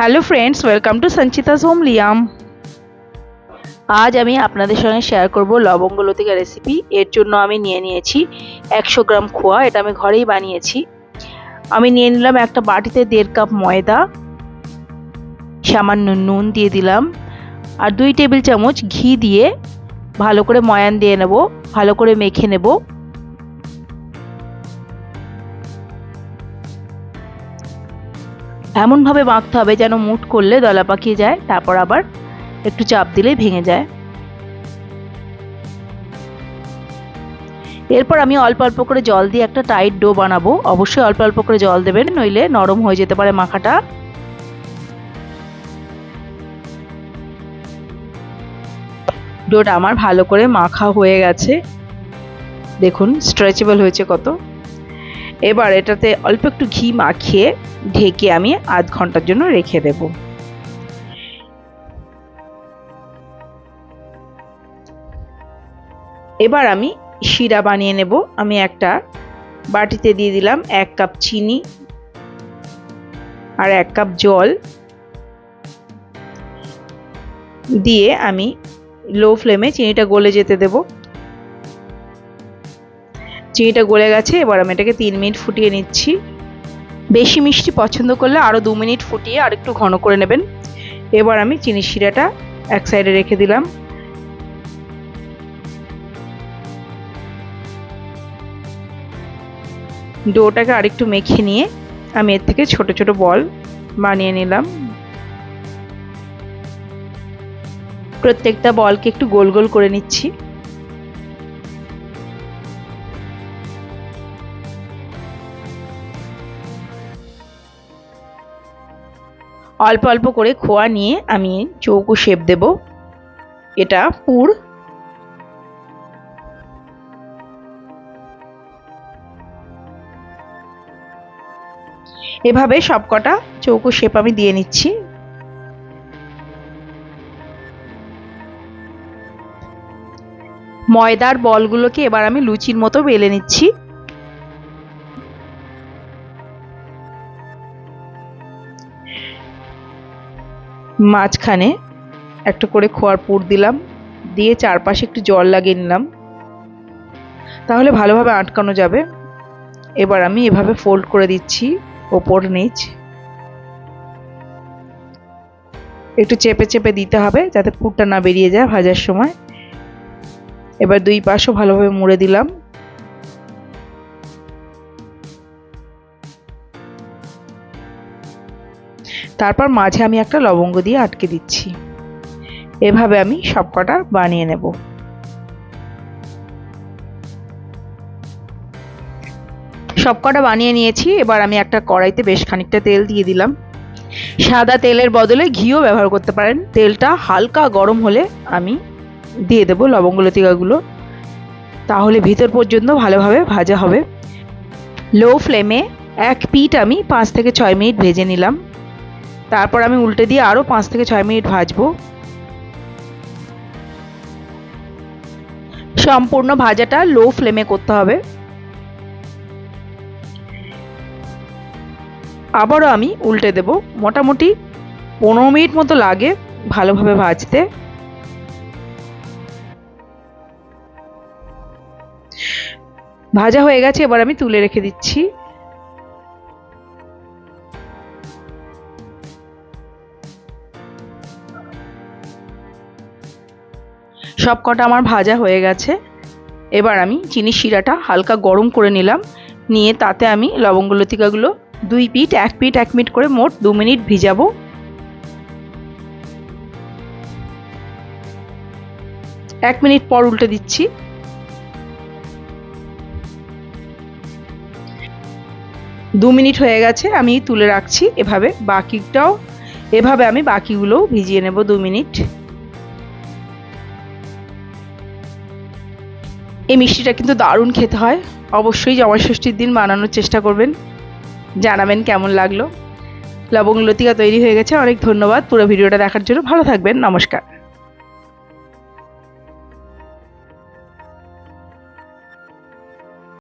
Hello friends welcome to Sanchita's home Liam আজ আমি আপনাদের সঙ্গে শেয়ার করব লবঙ্গ লতিকা রেসিপি এর জন্য আমি নিয়ে নিয়েছি একশো গ্রাম খোয়া, এটা আমি ঘরেই বানিয়েছি। আমি নিয়ে নিলাম একটা বাটিতে দেড় কাপ ময়দা, সামান্য নুন দিয়ে দিলাম, আর দুই টেবিল চামচ ঘি দিয়ে ভালো করে ময়ান দিয়ে নেব, ভালো করে মেখে নেব। এমনভাবে মাখতে হবে যেন মুট করলে দলা পাকিয়ে যায়, তারপর আবার একটু চাপ দিলেই ভেঙে যায়। এরপর আমি অল্প অল্প করে জল দিয়ে একটা টাইট ডো বানাবো। অবশ্যই অল্প অল্প করে জল দেবেন, নইলে নরম হয়ে যেতে পারে মাখাটা। ডোটা আমার ভালো করে মাখা হয়ে গেছে। দেখুন স্ট্রেচেবল হয়েছে কত। এবার এটাতে অল্প একটু ঘি মাখিয়ে ঢেকে আমি আধ ঘণ্টার জন্য রেখে দেব। এবার আমি শিরা বানিয়ে নেব। আমি একটা বাটিতে দিয়ে দিলাম এক কাপ চিনি আর এক কাপ জল। দিয়ে আমি লো ফ্লেমে চিনিটা গলে যেতে দেব। চিনিটা গলে গেছে, এবার আমি এটাকে তিন মিনিট ফুটিয়ে নিচ্ছি। বেশি মিষ্টি পছন্দ করলে আরও দু মিনিট ফুটিয়ে আর একটু ঘন করে নেবেন। এবার আমি চিনি শিরাটা এক সাইডে রেখে দিলাম। ডোটাকে আরেকটু মেখে নিয়ে আমি এর থেকে ছোট ছোট বল বানিয়ে নিলাম। প্রত্যেকটা বলকে একটু গোল গোল করে নিচ্ছি। অল্প অল্প করে খোয়া নিয়ে আমি চৌকো শেপ দেব। এটা পুর। এভাবে সবকটা চৌকো শেপ আমি দিয়ে নিচ্ছি। ময়দার বলগুলোকে এবার আমি লুচির মতো বেলে নিচ্ছি। মাঝখানে একটা করে খোয়ার পুর দিলাম, দিয়ে চারপাশে একটু জল লাগিয়ে নিলাম। তাহলে ভালোভাবে আটকানো যাবে। এবার আমি এভাবে ফোল্ড করে দিচ্ছি ওপর নিচ। একটু চেপে চেপে দিতে হবে যাতে পুরটা না বেরিয়ে যায় ভাজার সময়। এবার দুই পাশও ভালোভাবে মুড়ে দিলাম। তারপর মাঝে আমি একটা লবঙ্গ দিয়ে আটকে দিচ্ছি। এভাবে আমি সবকটা বানিয়ে নেব। সবকটা বানিয়ে নিয়েছি, এবার আমি একটা কড়াইতে বেশ খানিকটা তেল দিয়ে দিলাম। সাদা তেলের বদলে ঘিও ব্যবহার করতে পারেন। তেলটা হালকা গরম হলে আমি দিয়ে দেবো লবঙ্গ লতিকাগুলো। তাহলে ভিতর পর্যন্ত ভালোভাবে ভাজা হবে। লো ফ্লেমে এক পিঠ আমি পাঁচ থেকে ছয় মিনিট ভেজে নিলাম। তারপর আমি উল্টে দিয়ে আরও পাঁচ থেকে ছয় মিনিট ভাজবো। সম্পূর্ণ ভাজাটা লো ফ্লেমে করতে হবে। আবারও আমি উল্টে দেব। মোটামুটি পনেরো মিনিট মতো লাগে ভালোভাবে ভাজতে। ভাজা হয়ে গেছে, এবার আমি তুলে রেখে দিচ্ছি। সব কটা আমার ভাজা হয়ে গেছে। এবার আমি চিনি শিরাটা হালকা গরম করে নিলাম। নিয়ে তাতে আমি লবঙ্গ লতিকাগুলো দুই পিট এক পিট এক মিনিট করে মোট দু মিনিট ভিজাবো। এক মিনিট পর উল্টে দিচ্ছি। দু মিনিট হয়ে গেছে, আমি তুলে রাখছি এভাবে। বাকিটাও, এভাবে আমি বাকিগুলোও ভিজিয়ে নেব দু মিনিট। এই মিষ্টিটা কিন্তু দারুণ খেতে হয়। অবশ্যই জামাই ষষ্ঠীর দিন বানানোর চেষ্টা করবেন। জানাবেন কেমন লাগল। লবঙ্গ লতিকা তৈরি হয়ে গেছে। অনেক ধন্যবাদ পুরো ভিডিওটা দেখার জন্য। ভালো থাকবেন। নমস্কার।